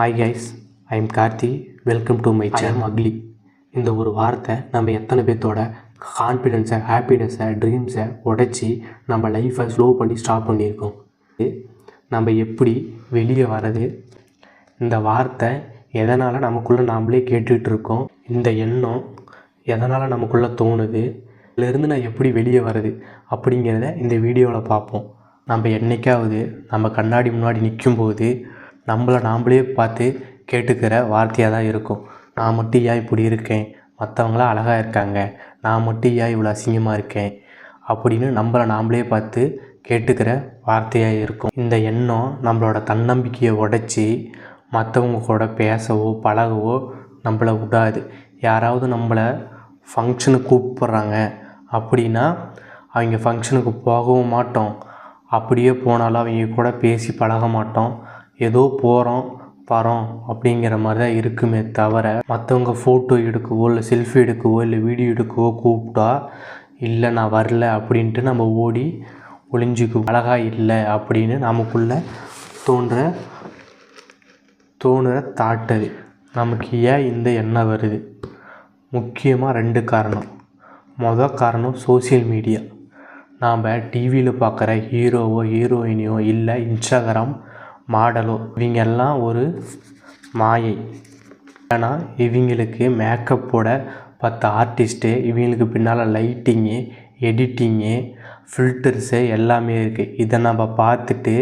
Hi guys I am Karthi welcome to my channel ugly இந்த ஒரு வார்த்தை நம்ம எத்தனை பேர்த்தோட கான்ஃபிடென்ஸை ஹாப்பினஸை ட்ரீம்ஸை உடைச்சி நம்ம லைஃப்பை ஸ்லோ பண்ணி ஸ்டாப் பண்ணியிருக்கோம். நம்ம எப்படி வெளியே வர்றது? இந்த வார்த்தை எதனால் நமக்குள்ளே நாமளே கேட்டுக்கிட்டு இருக்கோம்? இந்த எண்ணம் எதனால் நமக்குள்ளே தோணுது? இதிலேருந்து நான் எப்படி வெளியே வர்றது? அப்படிங்கிறத இந்த வீடியோவில் பார்ப்போம். நம்ம என்னைக்காவது நம்ம கண்ணாடி முன்னாடி நிற்கும்போது நம்மளை நாம்ளே பார்த்து கேட்டுக்கிற வார்த்தையாக தான் இருக்கும். நான் மட்டும் ஏன் இப்படி இருக்கேன்? மற்றவங்களாம் அழகாக இருக்காங்க. நான் மட்டும் ஏன் இவ்வளோ அசிங்கமாக இருக்கேன்? அப்படின்னு நம்மளை நாம்ளே பார்த்து கேட்டுக்கிற வார்த்தையாக இருக்கும். இந்த எண்ணம் நம்மளோட தன்னம்பிக்கையை உடைச்சி மற்றவங்க கூட பேசவோ பழகவோ நம்மளை விடாது. யாராவது நம்மளை ஃபங்க்ஷனுக்கு கூப்பிட்றாங்க அப்படின்னா அவங்க ஃபங்க்ஷனுக்கு போகவும் மாட்டோம். அப்படியே போனாலும் அவங்க கூட பேசி பழக மாட்டோம். ஏதோ போகிறோம் வரோம் அப்படிங்கிற மாதிரி தான் இருக்குமே தவிர மற்றவங்க ஃபோட்டோ எடுக்கவோ இல்லை செல்ஃபி எடுக்கவோ இல்லை வீடியோ எடுக்கவோ கூப்பிட்டா இல்லை நான் வரல அப்படின்ட்டு நம்ம ஓடி ஒளிஞ்சிக்கும். அழகாக இல்லை அப்படின்னு நமக்குள்ளே தோன்ற தோணுற தாட்டது நமக்கு ஏன் இந்த எண்ணம் வருது? முக்கியமாக ரெண்டு காரணம். மொதல் காரணம் சோஷியல் மீடியா நாம் டிவியில் பார்க்குற ஹீரோவோ ஹீரோயினியோ இல்லை இன்ஸ்டாகிராம் மாடலோ. இவங்கெல்லாம் ஒரு மாயை. ஏன்னா இவங்களுக்கு மேக்கப்போட பத்து ஆர்டிஸ்ட்டு இவங்களுக்கு பின்னால் லைட்டிங்கு எடிட்டிங்கு ஃபில்டர்ஸு எல்லாமே இருக்குது இதை நம்ம பார்த்துட்டு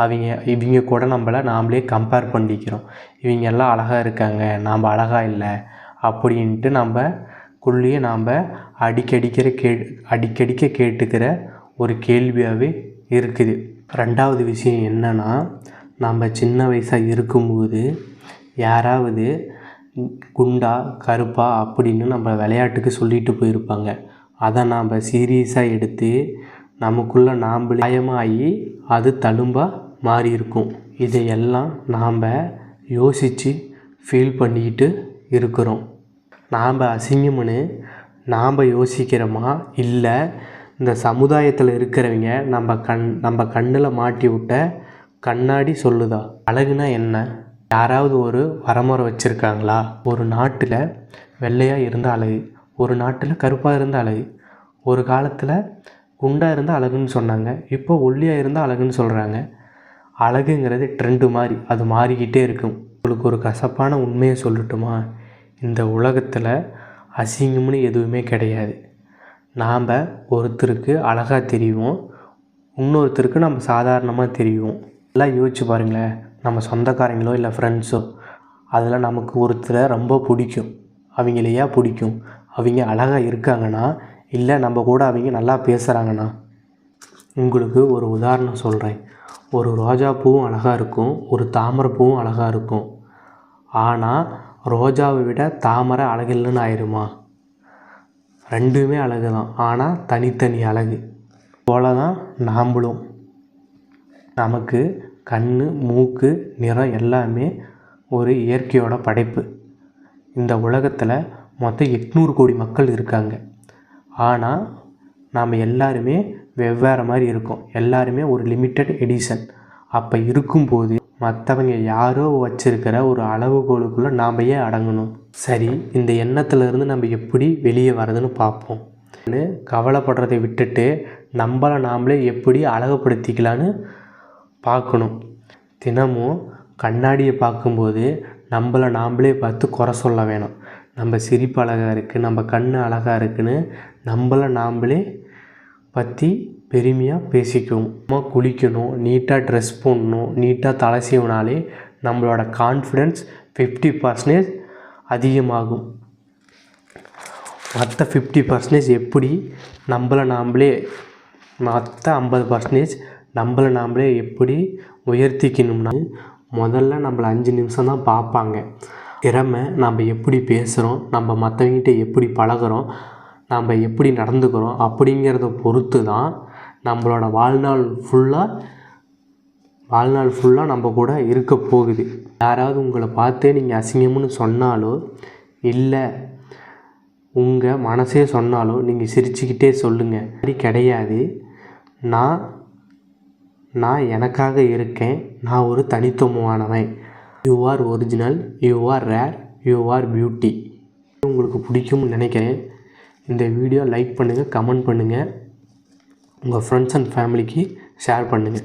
அவங்க இவங்க கூட நம்மளை நாமளே கம்பேர் பண்ணிக்கிறோம். இவங்க எல்லாம் அழகாக இருக்காங்க நாம் அழகாக இல்லை அப்படின்ட்டு நம்ம குள்ளேயே நாம் அடிக்கடிக்கிற கே அடிக்கடிக்க கேட்டுக்கிற ஒரு கேள்வியாகவே இருக்குது. ரெண்டாவது விஷயம் என்னென்னா நம்ம சின்ன வயசாக இருக்கும்போது யாராவது குண்டா கருப்பா அப்படின்னு நம்ம விளையாட்டுக்கு சொல்லிட்டு போயிருப்பாங்க. அதை நாம் சீரியஸாக எடுத்து நமக்குள்ளே நாம்பளே காயமாகி அது தழும்பாக மாறி இருக்கும் இதையெல்லாம் நாம் யோசித்து ஃபீல் பண்ணிக்கிட்டு இருக்கிறோம். நாம் அசிங்கம்னு நாம் யோசிக்கிறோமா? இல்லை இந்த சமுதாயத்தில் இருக்கிறவங்க நம்ம கண் நம்ம கண்ணில் மாட்டி விட்ட கண்ணாடி சொல்லுதா? அழகுனா என்ன? யாராவது ஒரு வரமுறை வச்சுருக்காங்களா? ஒரு நாட்டில் வெள்ளையாக இருந்த அழகு ஒரு நாட்டில் கருப்பாக இருந்த அழகு ஒரு காலத்தில் குண்டாக இருந்தால் அழகுன்னு சொன்னாங்க இப்போ ஒல்லியாக இருந்தால் அழகுன்னு சொல்கிறாங்க அழகுங்கிறது ட்ரெண்டு மாதிரி அது மாறிக்கிட்டே இருக்கும். உங்களுக்கு ஒரு கசப்பான உண்மையை சொல்லட்டுமா? இந்த உலகத்தில் அசிங்கம்னு எதுவுமே கிடையாது. நாம் ஒருத்தருக்கு அழகாக தெரியும் இன்னொருத்தருக்கு நம்ம சாதாரணமாக தெரியும் எல்லாம் யோசிச்சு பாருங்களேன். நம்ம சொந்தக்காரங்களோ இல்லை ஃப்ரெண்ட்ஸோ அதில் நமக்கு ஒருத்தரை ரொம்ப பிடிக்கும். அவங்களையா பிடிக்கும்? அவங்க அழகாக இருக்காங்கன்னா இல்லை நம்ம கூட அவங்க நல்லா பேசுகிறாங்கண்ணா உங்களுக்கு ஒரு உதாரணம் சொல்கிறேன் ஒரு ரோஜா பூவும் அழகாக இருக்கும் ஒரு தாமரை பூவும் அழகாக இருக்கும். ஆனால் ரோஜாவை விட தாமரை அழகில்லைன்னு ஆயிடுமா ரெண்டுமே அழகு தான் ஆனால் தனித்தனி அழகு. போல தான் நாம்பளும். நமக்கு கண் மூக்கு நிறம் எல்லாமே ஒரு இயற்கையோட படைப்பு. இந்த உலகத்தில் மொத்தம் எட்நூறு கோடி மக்கள் இருக்காங்க. ஆனால் நாம் எல்லாருமே வெவ்வேறு மாதிரி இருக்கோம். எல்லாருமே ஒரு லிமிட்டட் எடிஷன் அப்போ இருக்கும்போது மற்றவங்க யாரோ வச்சிருக்கிற ஒரு அளவுகோலுக்குள்ளே நாம் ஏன் அடங்கணும்? சரி இந்த எண்ணத்துலேருந்து நம்ம எப்படி வெளியே வரதுன்னு பார்ப்போம். கவலைப்படுறதை விட்டுட்டு நம்மளை நாமளே எப்படி அழகுப்படுத்திக்கலான்னு பார்க்கணும். தினமும் கண்ணாடியை பார்க்கும்போது நம்மளை நாம்ளே பார்த்து குறை சொல்ல வேணும். நம்ம சிரிப்பு அழகாக இருக்குது நம்ம கண் அழகாக இருக்குன்னு நம்மளை நாம்ளே பற்றி பெருமையாக பேசிக்குவோம் நம்ம குளிக்கணும் நீட்டாக ட்ரெஸ் போடணும் நீட்டாக தலை சீவினாலே நம்மளோட கான்ஃபிடென்ஸ் ஃபிஃப்டி பர்சன்டேஜ் அதிகமாகும். மற்ற ஃபிஃப்டி பர்சன்டேஜ் எப்படி? நம்மளை நாம்ளே மற்ற ஐம்பது பர்சன்டேஜ் நம்மளை நாம்ளே எப்படி உயர்த்திக்கணும்னா முதல்ல நம்மளை அஞ்சு நிமிஷம் தான் பார்ப்பாங்க. திறமை நம்ம எப்படி பேசுகிறோம் நம்ம மற்றவங்கிட்ட எப்படி பழகுறோம் நம்ம எப்படி நடந்துக்கிறோம் அப்படிங்கிறத பொறுத்து தான் நம்மளோட வாழ்நாள் ஃபுல்லாக வாழ்நாள் ஃபுல்லாக நம்ம கூட இருக்க போகுது. யாராவது உங்களை பார்த்தே நீங்கள் அசிங்கம்னு சொன்னாலோ இல்லை உங்கள் மனசே சொன்னாலோ நீங்கள் சிரிச்சுக்கிட்டே சொல்லுங்கள் அப்படி கிடையாது. நான் நான் எனக்காக இருக்கேன். நான் ஒரு தனித்துவமானவன். You are original you are rare you are beauty உங்களுக்கு பிடிக்கும்னு நினைக்கிறேன். இந்த வீடியோ லைக் பண்ணுங்கள் கமெண்ட் பண்ணுங்கள் உங்கள் ஃப்ரெண்ட்ஸ் அண்ட் ஃபேமிலிக்கு ஷேர் பண்ணுங்கள்